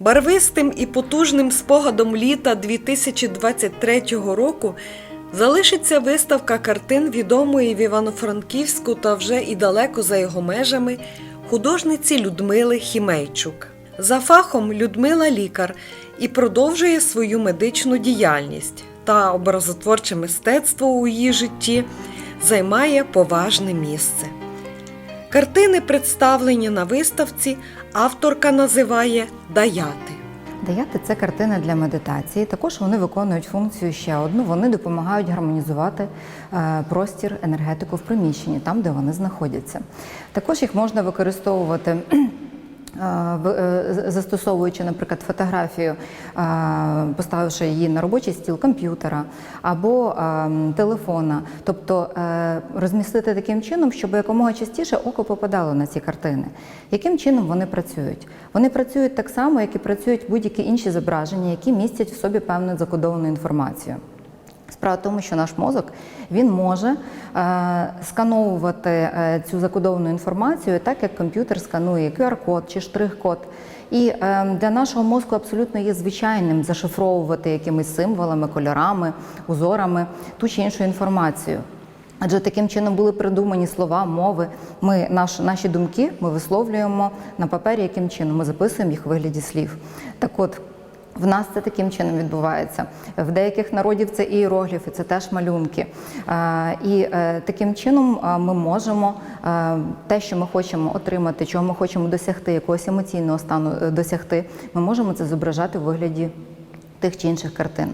Барвистим і потужним спогадом літа 2023 року залишиться виставка картин відомої в Івано-Франківську та вже і далеко за його межами художниці Людмили Хімейчук. За фахом Людмила лікар і продовжує свою медичну діяльність та образотворче мистецтво у її житті займає поважне місце. Картини, представлені на виставці, авторка називає даяти. Даяти це картини для медитації. Також вони виконують функцію ще одну. Вони допомагають гармонізувати е, простір енергетику в приміщенні, там, де вони знаходяться. Також їх можна використовувати. Е, е, Застосовуючи, наприклад, фотографію, е, поставивши її на робочий стіл комп'ютера або е, телефона, тобто розмістити таким чином, щоб якомога частіше око попадало на ці картини. Яким чином вони працюють? Вони працюють так само, як і працюють будь-які інші зображення, які містять в собі певну закодовану інформацію. Справа в тому, що наш мозок він може е, скановувати е, цю закодовану інформацію так, як комп'ютер сканує QR-код чи штрих-код. І е, для нашого мозку абсолютно є звичайним зашифровувати якимись символами, кольорами, узорами ту чи іншу інформацію. Адже таким чином були придумані слова, мови. Ми наш, наші думки ми висловлюємо на папері, яким чином ми записуємо їх у вигляді слів. Так от. В нас це таким чином відбувається. В деяких народів це іерогліфи, це теж малюнки. Е, І е, таким чином е, ми можемо те, що ми хочемо отримати, чого ми хочемо досягти, якогось емоційного стану досягти, ми можемо це зображати в вигляді тих чи інших картин.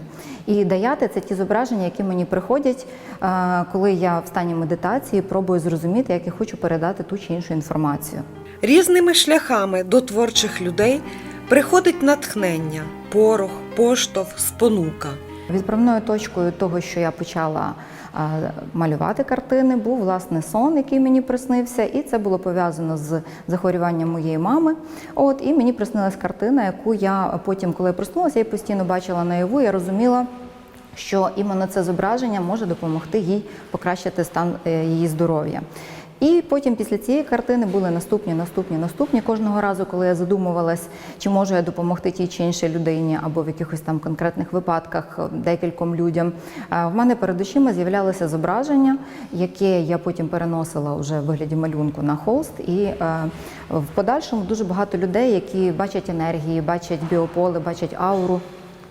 І даяти це ті зображення, які мені приходять, коли я в стані медитації пробую зрозуміти, як я хочу передати ту чи іншу інформацію. Різними шляхами до творчих людей приходить натхнення, порох, поштовх, спонука. Відправною точкою того, що я почала малювати картини, був власне сон, який мені приснився, і це було пов'язано з захворюванням моєї мами. От і мені приснилась картина, яку я потім, коли я проснулася, я постійно бачила наяву. Я розуміла. Що іменно це зображення може допомогти їй покращити стан е, її здоров'я. І потім після цієї картини були наступні, наступні, наступні. Кожного разу, коли я задумувалась, чи можу я допомогти тій чи іншій людині, або в якихось там конкретних випадках е, декільком людям. е, В мене перед очима з'являлося зображення, яке я потім переносила вже в вигляді малюнку на холст. І е, в подальшому дуже багато людей, які бачать енергії, бачать біополе, бачать ауру.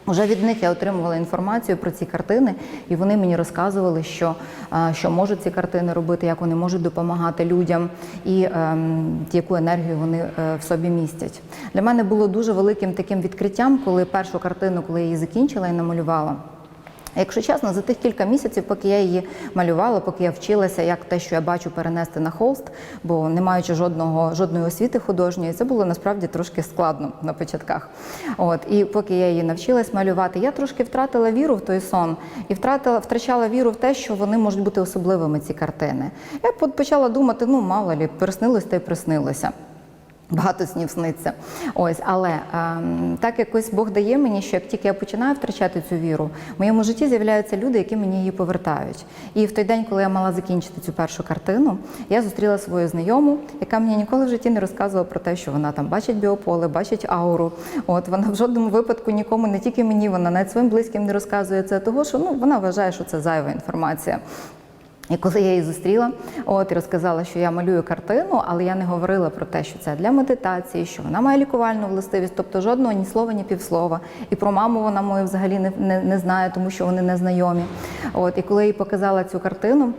Уже від них я отримувала інформацію про ці картини, і вони мені розказували, що, е, що можуть ці картини робити, як вони можуть допомагати людям і ем, яку енергію вони е, в собі містять. Для мене було дуже великим таким відкриттям, коли першу картину, коли я її закінчила і намалювала. Якщо чесно, за тих кілька місяців, поки я її малювала, поки я вчилася, як те, що я бачу, перенести на холст, бо не маючи жодного жодної освіти художньої, це було насправді трошки складно на початках. От і поки я її навчилась малювати, я трошки втратила віру в той сон і втратила втрачала віру в те, що вони можуть бути особливими ці картини. Я почала думати, ну мало лі, приснилось та й приснилося. Багато снів сниться. Ось, але ем, так якось Бог дає мені, що як тільки я починаю втрачати цю віру, в моєму житті з'являються люди, які мені її повертають. І в той день, коли я мала закінчити цю першу картину, я зустріла свою знайому, яка мені ніколи в житті не розказувала про те, що вона там бачить біополе, бачить ауру. От вона в жодному випадку нікому, не тільки мені, вона навіть своїм близьким не розказує це, того що ну вона вважає, що це зайва інформація. І коли я її зустріла, от і розказала, що я малюю картину, але я не говорила про те, що це для медитації, що вона має лікувальну властивість, тобто жодного ні слова, ні півслова. І про маму вона мою взагалі не, не, не знає, тому що вони не знайомі. От і коли я їй показала цю картину.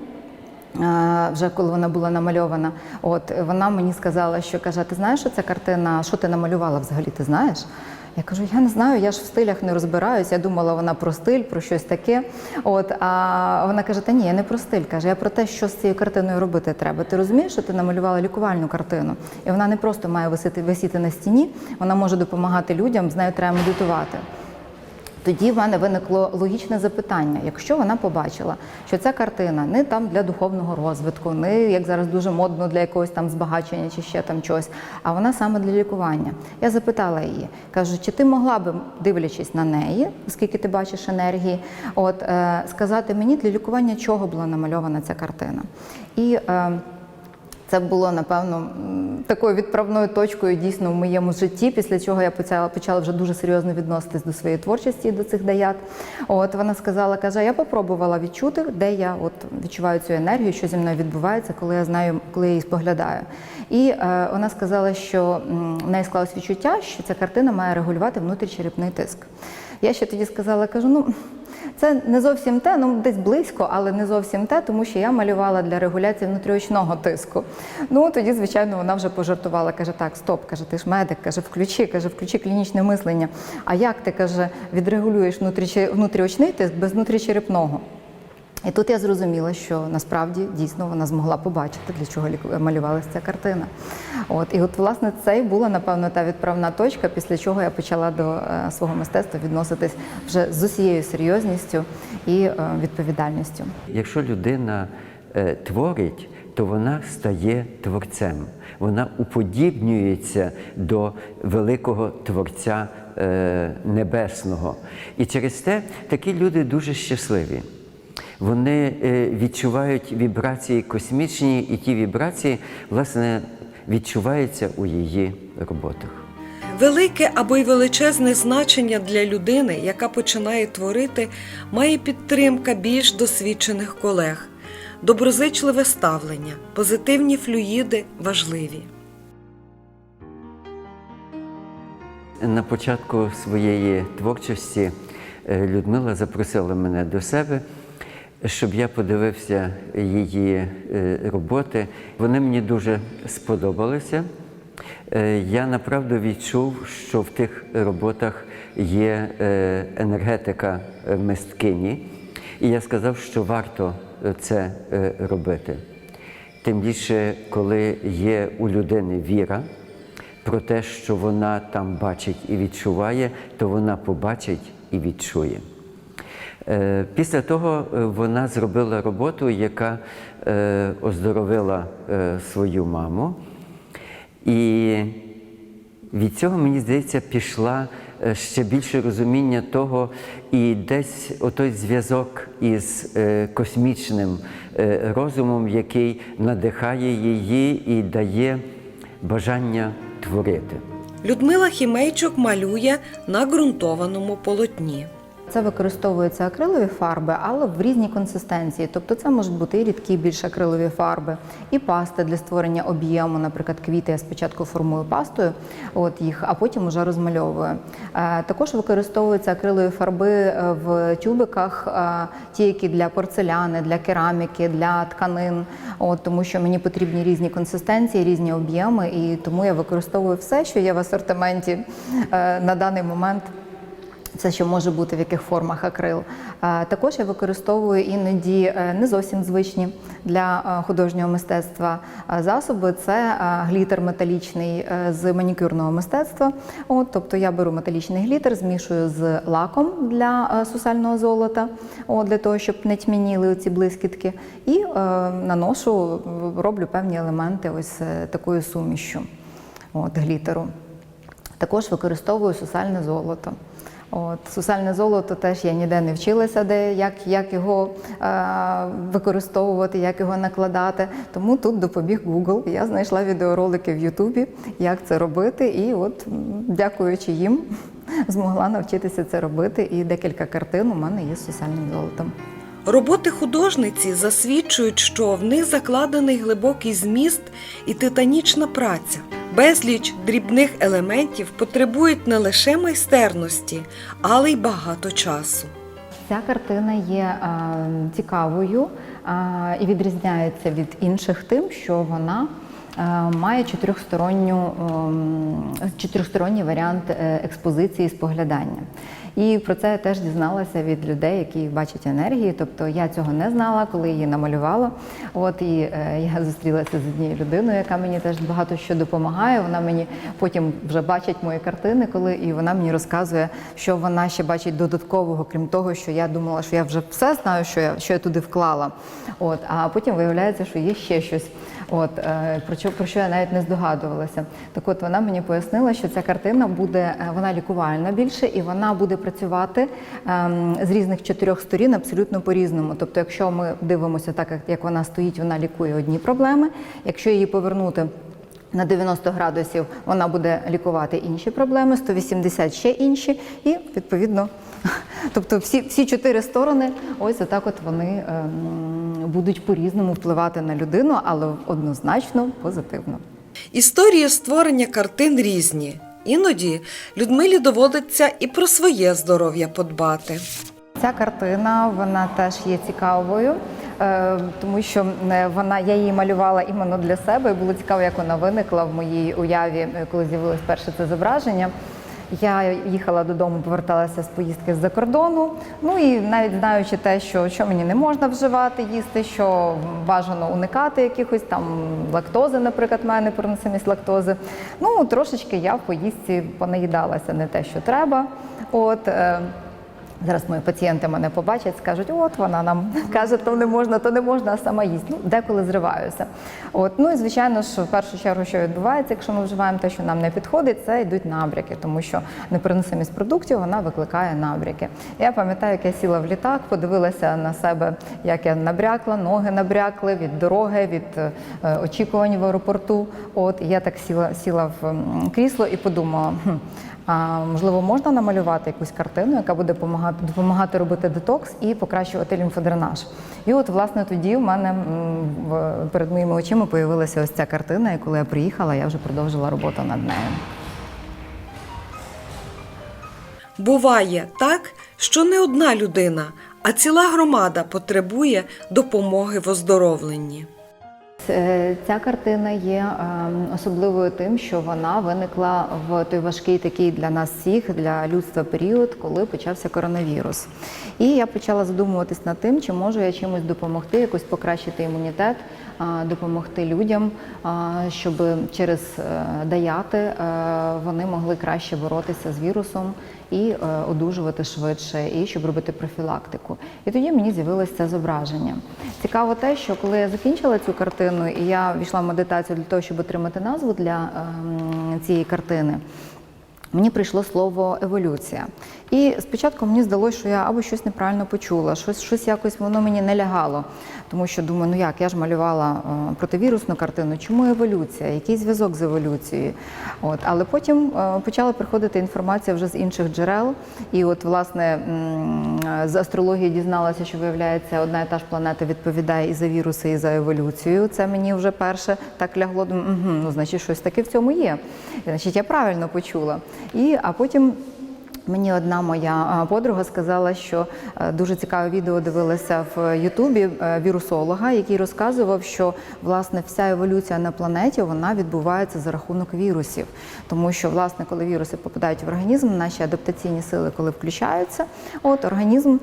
Вже коли вона була намальована, от вона мені сказала, що каже: ти знаєш, що ця картина, що ти намалювала взагалі? Ти знаєш? Я кажу, я не знаю, я ж в стилях не розбираюсь. Я думала, вона про стиль, про щось таке. От а вона каже: Та ні, я не про стиль. каже, я про те, що з цією картиною робити треба. Ти розумієш, що ти намалювала лікувальну картину, і вона не просто має висіти висіти на стіні, вона може допомагати людям, з нею треба медитувати. Тоді в мене виникло логічне запитання: якщо вона побачила, що ця картина не там для духовного розвитку, не як зараз дуже модно для якогось там збагачення чи ще там чогось, а вона саме для лікування. Я запитала її, кажу, чи ти могла би, дивлячись на неї, оскільки ти бачиш енергії, от е, сказати мені для лікування чого була намальована ця картина? І е, Це було напевно такою відправною точкою дійсно в моєму житті, після чого я почала, почала вже дуже серйозно відноситись до своєї творчості і до цих даят. От вона сказала, каже, я попробувала відчути, де я от відчуваю цю енергію, що зі мною відбувається, коли я знаю, коли я її споглядаю. І е, вона сказала, що в неї склалось відчуття, що ця картина має регулювати внутрішньорепний тиск. Я ще тоді сказала, кажу, ну. Це не зовсім те, ну десь близько, але не зовсім те, тому що я малювала для регуляції внутріочного тиску. Ну тоді, звичайно, вона вже пожартувала, каже: так, стоп, каже, ти ж медик, каже, включи, каже, включи клінічне мислення. А як ти каже, відрегулюєш внутріочний тиск без внутрічерепного? І тут я зрозуміла, що насправді дійсно вона змогла побачити, для чого малювалася ця картина. От і от, власне, це і була напевно та відправна точка, після чого я почала до е, свого мистецтва відноситись вже з усією серйозністю і е, відповідальністю. Якщо людина е, творить, то вона стає творцем. Вона уподібнюється до великого творця небесного. І через те такі люди дуже щасливі. Вони е, відчувають вібрації космічні, і ті вібрації, власне, відчуваються у її роботах. Велике або й величезне значення для людини, яка починає творити, має підтримка більш досвідчених колег, доброзичливе ставлення, позитивні флюїди важливі. На початку своєї творчості е, Людмила запросила мене до себе, щоб я подивився її е, роботи. Вони мені дуже сподобалися. Е, Я направду відчув, що в тих роботах є е, енергетика мисткині, і я сказав, що варто це робити. Тим більше, коли є у людини віра про те, що вона там бачить і відчуває, то вона побачить і відчує. Е, Після того е, вона зробила роботу, яка е, оздоровила свою маму. І від цього, мені здається, пішла ще більше розуміння того, і десь отой зв'язок із космічним розумом, який надихає її і дає бажання творити. Людмила Хімейчук малює на ґрунтованому полотні. Це використовуються акрилові фарби, але в різній консистенції. Тобто це можуть бути і рідкі більш акрилові фарби, і пасти для створення об'єму. Наприклад, квіти я спочатку формую пастою, от їх, а потім вже розмальовую. Е, також використовуються акрилові фарби е, в тюбиках, е, ті, які для порцеляни, для кераміки, для тканин. От, тому що мені потрібні різні консистенції, різні об'єми, і тому я використовую все, що є в асортименті на даний момент. Все, що може бути в яких формах акрил. Е, Також я використовую іноді е, не зовсім звичні для е, художнього мистецтва засоби. Це глітер металічний з манікюрного мистецтва. От, тобто я беру металічний глітер, змішую з лаком для сусального золота, от, для того, щоб не тьмяніли ці блискітки, і е, наношу, роблю певні елементи ось такою сумішю от, глітеру. Також використовую сусальне золото. От, сусальне золото теж я ніде не вчилася, де як, як його е, використовувати, як його накладати. Тому тут допоміг Google. Я знайшла відеоролики в Ютубі, як це робити, і от, дякуючи їм, змогла навчитися це робити. І декілька картин у мене є з сусальним золотом. Роботи художниці засвідчують, що в них закладений глибокий зміст і титанічна праця. Безліч дрібних елементів потребують не лише майстерності, але й багато часу. Ця картина є е, цікавою е, і відрізняється від інших тим, що вона має чотирьохсторонню, ем, чотирьохсторонній варіант е, експозиції споглядання. І про це я теж дізналася від людей, які бачать енергії. Тобто я цього не знала, коли її намалювала. От і е, я зустрілася з однією людиною, яка мені теж багато що допомагає. Вона мені потім вже бачить мої картини, коли і вона мені розказує, що вона ще бачить додаткового, крім того, що я думала, що я вже все знаю, що я що я туди вклала. От а потім виявляється, що є ще щось. От е, про що про що я навіть не здогадувалася. Так от вона мені пояснила, що ця картина буде е, вона лікувальна більше, і вона буде працювати ем, з різних чотирьох сторін абсолютно по-різному. Тобто, якщо ми дивимося так, як- вона стоїть, вона лікує одні проблеми. Якщо її повернути на 90 градусів вона буде лікувати інші проблеми, 180 ще інші, і відповідно, тобто всі, всі чотири сторони, ось отак от вони ем, будуть по-різному впливати на людину, але однозначно позитивно. Історії створення картин різні. Іноді Людмилі доводиться і про своє здоров'я подбати. Ця картина вона теж є цікавою, е, тому що е, вона я її малювала іменно для себе. І було цікаво, як вона виникла в моїй уяві, е, коли з'явилось перше це зображення. Я їхала додому, поверталася з поїздки з-за кордону. Ну і навіть знаючи те, що, що мені не можна вживати, їсти, що бажано уникати якихось там лактози, наприклад, в мене переносимість лактози. Ну трошечки я в поїздці понаїдалася не те, що треба. От е, Зараз мої пацієнти мене побачать, скажуть, от вона нам каже, то не можна, то не можна, а сама їсть. Ну, деколи зриваюся. От. Ну і звичайно ж, в першу чергу, що відбувається, якщо ми вживаємо те, що нам не підходить, це йдуть набряки, тому що непереносимість продуктів вона викликає набряки. Я пам'ятаю, як я сіла в літак, подивилася на себе, як я набрякла, ноги набрякли від дороги, від е, очікувань в аеропорту. От я так сіла, сіла в крісло і подумала. «Хм, а можливо, можна намалювати якусь картину, яка буде допомагати, допомагати робити детокс і покращувати лімфодренаж. І от, власне, тоді в мене перед моїми очима появилася ось ця картина, і коли я приїхала, я вже продовжила роботу над нею. Буває так, що не одна людина, а ціла громада потребує допомоги в оздоровленні. Це- Ця картина є ем, особливою тим, що вона виникла в той важкий такий для нас всіх, для людства період, коли почався коронавірус. І я почала задумуватись над тим, чи можу я чимось допомогти, якось покращити імунітет, допомогти людям, щоб через е, даяти е, вони могли краще боротися з вірусом і е, одужувати швидше, і щоб робити профілактику. І тоді мені з'явилось це зображення. Цікаво те, що коли я закінчила цю картину, і я війшла в медитацію для того, щоб отримати назву для ем, цієї картини. Мені прийшло слово еволюція. І спочатку мені здалося, що я або щось неправильно почула, щось, щось якось воно мені не лягало. Тому що думаю, ну як, я ж малювала е, противірусну картину, чому еволюція? Який зв'язок з еволюцією? От, але потім е, почала приходити інформація вже з інших джерел. І от, власне, е, з астрології дізналася, що виявляється, одна і та ж планета відповідає і за віруси, і за еволюцію. Це мені вже перше так лягло. Думаю, угу, ну значить, щось таке в цьому є. Значить, я правильно почула. І а потім. Мені одна моя подруга сказала, що е, дуже цікаве відео дивилася в Ютубі е, вірусолога, який розказував, що власне вся еволюція на планеті вона відбувається за рахунок вірусів, тому що власне, коли віруси попадають в організм, наші адаптаційні сили, коли включаються, от організм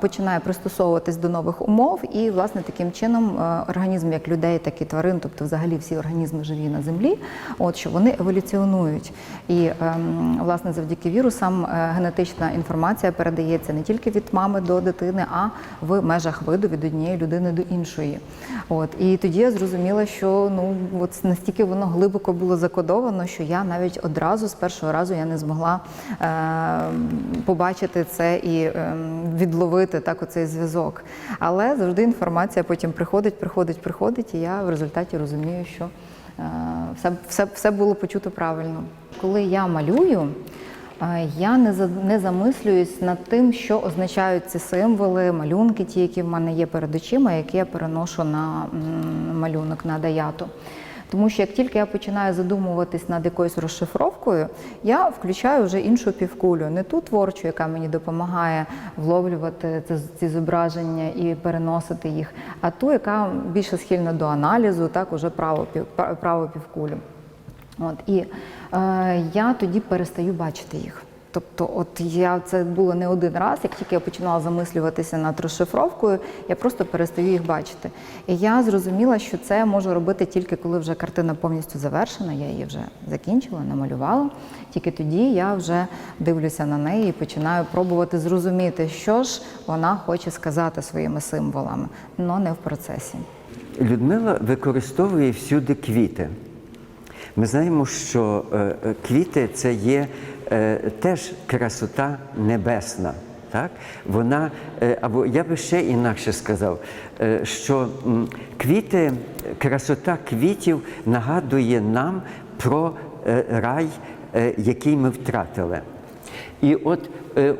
починає пристосовуватись до нових умов, і власне таким чином е, організм як людей, так і тварин, тобто взагалі всі організми живі на землі, от що вони еволюціонують. І ем, власне завдяки вірусам е, генетична інформація передається не тільки від мами до дитини, а в межах виду від однієї людини до іншої. От і тоді я зрозуміла, що ну от настільки воно глибоко було закодовано, що я навіть одразу з першого разу я не змогла е, побачити це і е, відловити так оцей зв'язок. Але завжди інформація потім приходить, приходить, приходить, і я в результаті розумію, що е, все, все, все було почуто правильно. Коли я малюю. Я не не замислююсь над тим, що означають ці символи, малюнки, ті, які в мене є перед очима, які я переношу на малюнок на даяту. Тому що як тільки я починаю задумуватись над якоюсь розшифровкою, я включаю вже іншу півкулю, не ту творчу, яка мені допомагає вловлювати ці зображення і переносити їх, а ту, яка більше схильна до аналізу, так уже праву, пів- півкулю. От і я тоді перестаю бачити їх. Тобто, от я це було не один раз, як тільки я починала замислюватися над розшифровкою, я просто перестаю їх бачити. І я зрозуміла, що це можу робити тільки коли вже картина повністю завершена, я її вже закінчила, намалювала. Тільки тоді я вже дивлюся на неї і починаю пробувати зрозуміти, що ж вона хоче сказати своїми символами, але не в процесі. Людмила використовує всюди квіти. Ми знаємо, що е, е, квіти це є е, теж красота небесна. Так? Вона, або я би ще інакше сказав, що квіти, красота квітів нагадує нам про рай, який ми втратили. І от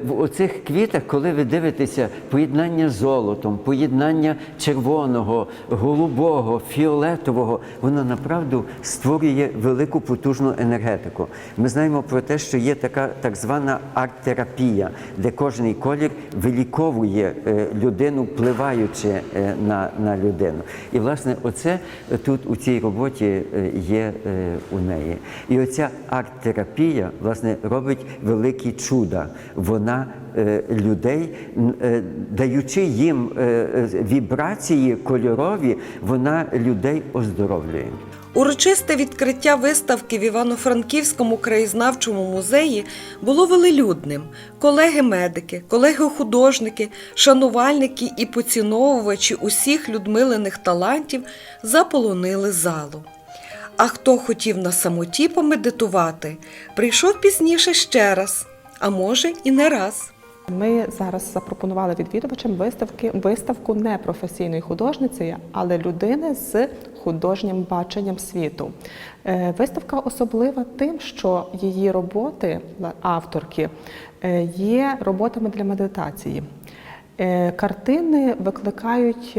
в оцих квітах, коли ви дивитеся поєднання з золотом, поєднання червоного, голубого, фіолетового, воно направду створює велику потужну енергетику. Ми знаємо про те, що є така так звана арт-терапія, де кожний колір виліковує е, людину, впливаючи е, на, на людину. І власне, оце е, тут у цій роботі е, є е, у неї. І оця арт-терапія власне робить великі чуда. Вона е, людей, е, даючи їм е, вібрації кольорові, вона людей оздоровлює. Урочисте відкриття виставки в Івано-Франківському краєзнавчому музеї було велелюдним. Колеги-медики, колеги-художники, шанувальники і поціновувачі усіх Людмилиних талантів заполонили залу. А хто хотів на самоті помедитувати, прийшов пізніше ще раз, а може і не раз. Ми зараз запропонували відвідувачам виставки виставку не професійної художниці, але людини з художнім баченням світу. Е, Виставка особлива тим, що її роботи авторки е, є роботами для медитації. Е, Картини викликають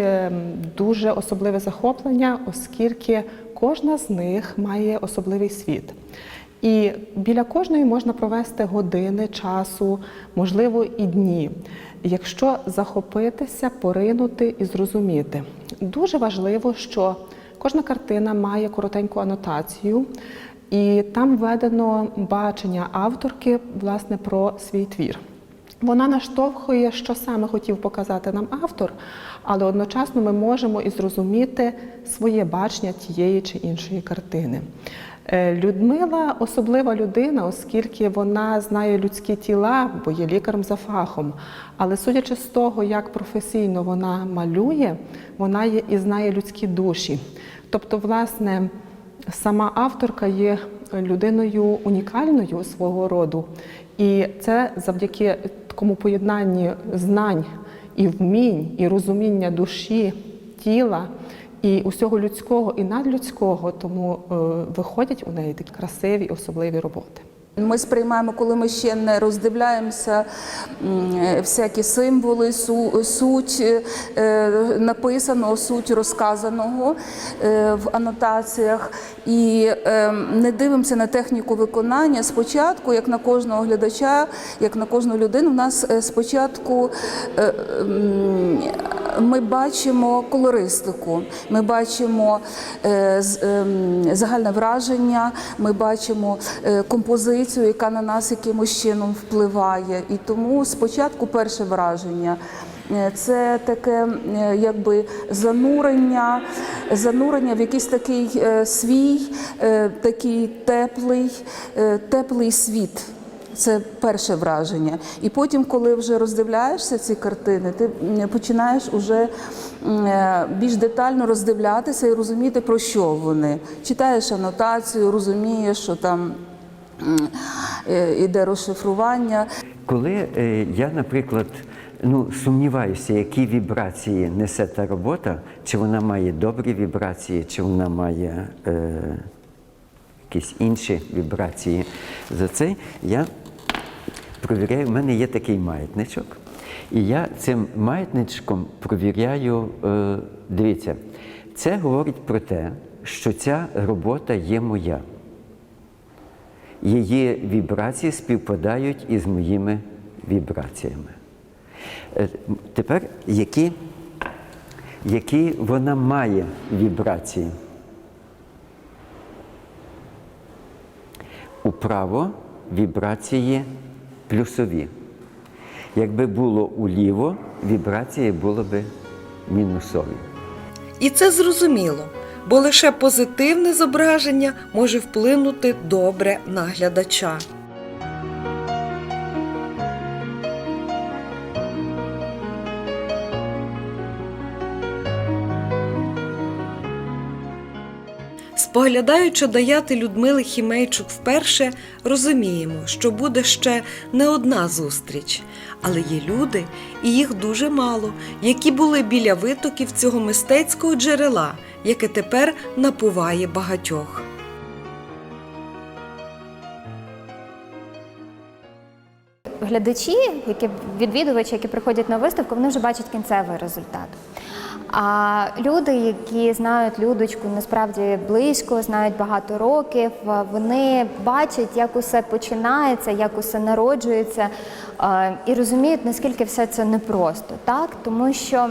дуже особливе захоплення, оскільки кожна з них має особливий світ. І біля кожної можна провести години часу, можливо, і дні, якщо захопитися, поринути і зрозуміти. Дуже важливо, що кожна картина має коротеньку анотацію, і там введено бачення авторки власне про свій твір. Вона наштовхує, що саме хотів показати нам автор, але одночасно ми можемо і зрозуміти своє бачення тієї чи іншої картини. Е, Людмила особлива людина, оскільки вона знає людські тіла, бо є лікарем за фахом. Але судячи з того, як професійно вона малює, вона є і знає людські душі. Тобто, власне, сама авторка є людиною унікальною свого роду, і це завдяки такому поєднанні знань і вмінь, і розуміння душі, тіла і усього людського і надлюдського, тому е, виходять у неї такі красиві, особливі роботи. Ми сприймаємо, коли ми ще не роздивляємося е, всякі символи, су- суть е, написаного, суть розказаного в анотаціях, і не дивимося на техніку виконання. Спочатку, як на кожного глядача, як на кожну людину, в нас спочатку ми бачимо колористику, ми бачимо е, ем, загальне враження, ми бачимо е, композицію, яка на нас якимось чином впливає. І тому спочатку перше враження. е, Це таке якби занурення, занурення в якийсь такий свій, такий теплий, теплий світ. Це перше враження. І потім, коли вже роздивляєшся ці картини, ти починаєш уже е, більш детально роздивлятися і розуміти, про що вони. Читаєш анотацію, розумієш, що там е, іде розшифрування. Коли е, я, наприклад, ну, сумніваюся, які вібрації несе та робота, чи вона має добрі вібрації, чи вона має е, якісь інші вібрації за це, я провіряю, в мене є такий маятничок. І я цим маятничком провіряю, е, дивіться, це говорить про те, що ця робота є моя. Її вібрації співпадають із моїми вібраціями. Е, Тепер які, які вона має вібрації? Управо вібрації плюсові. Якби було уліво, вібрації були б мінусові. І це зрозуміло, бо лише позитивне зображення може вплинути добре на глядача. Споглядаючи даяти Людмили Хімейчук вперше, розуміємо, що буде ще не одна зустріч. Але є люди, і їх дуже мало, які були біля витоків цього мистецького джерела, яке тепер напуває багатьох. глядачі, які відвідувачі, які приходять на виставку, вони вже бачать кінцевий результат. А люди, які знають Людочку насправді близько, знають багато років, вони бачать, як усе починається, як усе народжується, е, і розуміють, наскільки все це непросто, так тому що.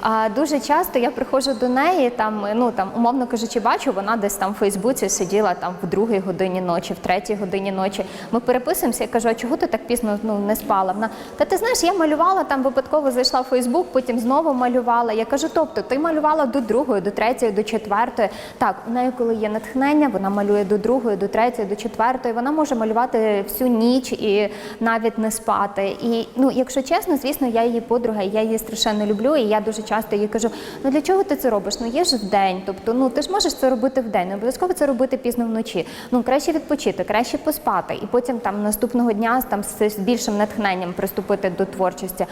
А дуже часто я приходжу до неї, там, ну там, умовно кажучи, бачу, вона десь там в Фейсбуці сиділа там в другій годині ночі, в третій годині ночі. Ми переписуємося, я кажу, а чого ти так пізно ну, не спала? Вона, та ти знаєш, я малювала там випадково зайшла в Фейсбук, потім знову малювала. Я кажу, тобто ти малювала до другої, до третьої, до четвертої. Так, у неї, коли є натхнення, вона малює до другої, до третьої, до четвертої. Вона може малювати всю ніч і навіть не спати. І ну, якщо чесно, звісно, я її подруга, я її страшенно люблю, і я дуже часто їй кажу: ну для чого ти це робиш? Ну є ж вдень. Тобто, ну ти ж можеш це робити вдень, не обов'язково це робити пізно вночі. Ну краще відпочити, краще поспати, і потім там наступного дня там з більшим натхненням приступити до творчості.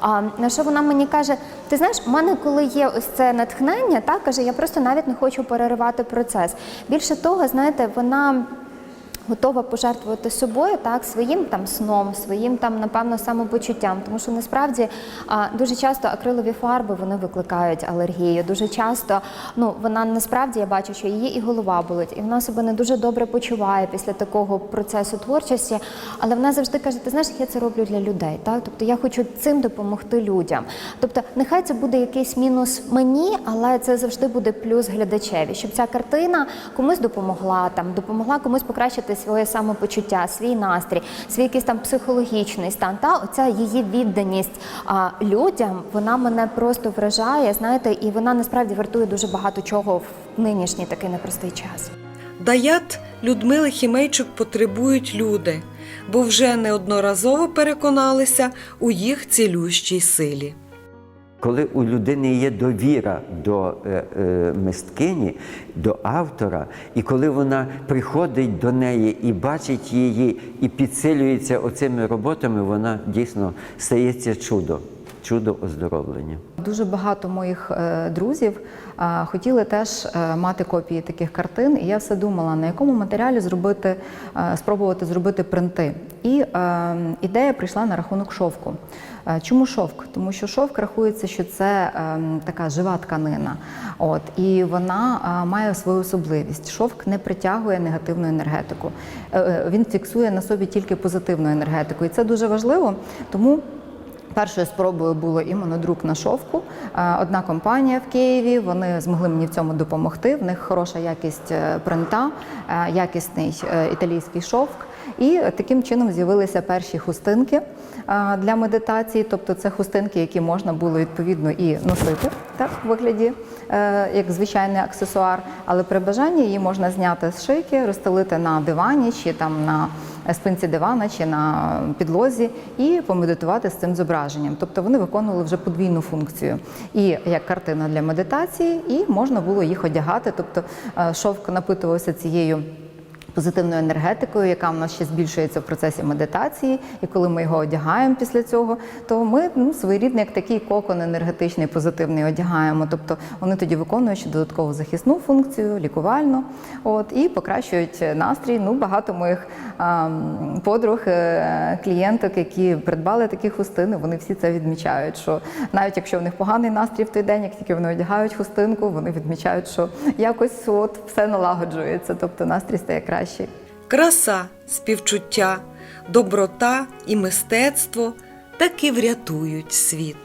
А на що вона мені каже: ти знаєш, у мене коли є ось це натхнення, так каже, я просто навіть не хочу переривати процес. Більше того, знаєте, вона готова пожертвувати собою, так, своїм там сном, своїм там, напевно, самопочуттям. Тому що насправді дуже часто акрилові фарби вони викликають алергію. Дуже часто ну, вона насправді я бачу, що її і голова болить, і вона себе не дуже добре почуває після такого процесу творчості. Але вона завжди каже: ти знаєш, я це роблю для людей. Так? Тобто я хочу цим допомогти людям. Тобто, нехай це буде якийсь мінус мені, але це завжди буде плюс глядачеві, щоб ця картина комусь допомогла, там допомогла комусь покращити своє самопочуття, свій настрій, свій якийсь там психологічний стан. Та оця її відданість а, людям, вона мене просто вражає, знаєте, і вона насправді вартує дуже багато чого в нинішній такий непростий час. Даят Людмили Хімейчук потребують люди, бо вже неодноразово переконалися у їх цілющій силі. Коли у людини є довіра до е, е, мисткині, до автора, і коли вона приходить до неї і бачить її, і підсилюється оцими роботами, вона дійсно стається чудо, чудо оздоровлення. Дуже багато моїх е, друзів хотіли теж е, мати копії таких картин, і я все думала, на якому матеріалі зробити, е, спробувати зробити принти. І ідея прийшла на рахунок шовку. Чому шовк? Тому що шовк рахується, що це така жива тканина. От, і вона має свою особливість. Шовк не притягує негативну енергетику. Він фіксує на собі тільки позитивну енергетику. І це дуже важливо, тому Першою спробою було і монодрук на шовку. Е, Одна компанія в Києві. Вони змогли мені в цьому допомогти. В них хороша якість е, принта, е, якісний італійський шовк. І таким чином з'явилися перші хустинки для медитації. Тобто це хустинки, які можна було відповідно і носити так в вигляді як звичайний аксесуар, але при бажанні її можна зняти з шийки, розстелити на дивані чи там на спинці дивана чи на підлозі і помедитувати з цим зображенням. Тобто вони виконували вже подвійну функцію. І як картина для медитації, і можна було їх одягати. Тобто е, шовк напитувався цією. Позитивною енергетикою, яка в нас ще збільшується в процесі медитації, і коли ми його одягаємо після цього, то ми ну, своєрідний як такий кокон енергетичний, позитивний одягаємо. Тобто вони тоді виконують ще додаткову захисну функцію, лікувальну, от і покращують настрій. Ну багато моїх а, подруг, е, клієнток, які придбали такі хустини, вони всі це відмічають. Що навіть якщо в них поганий настрій в той день, як тільки вони одягають хустинку, вони відмічають, що якось от все налагоджується, тобто настрій стає кращий. Краса, співчуття, доброта і мистецтво таки врятують світ.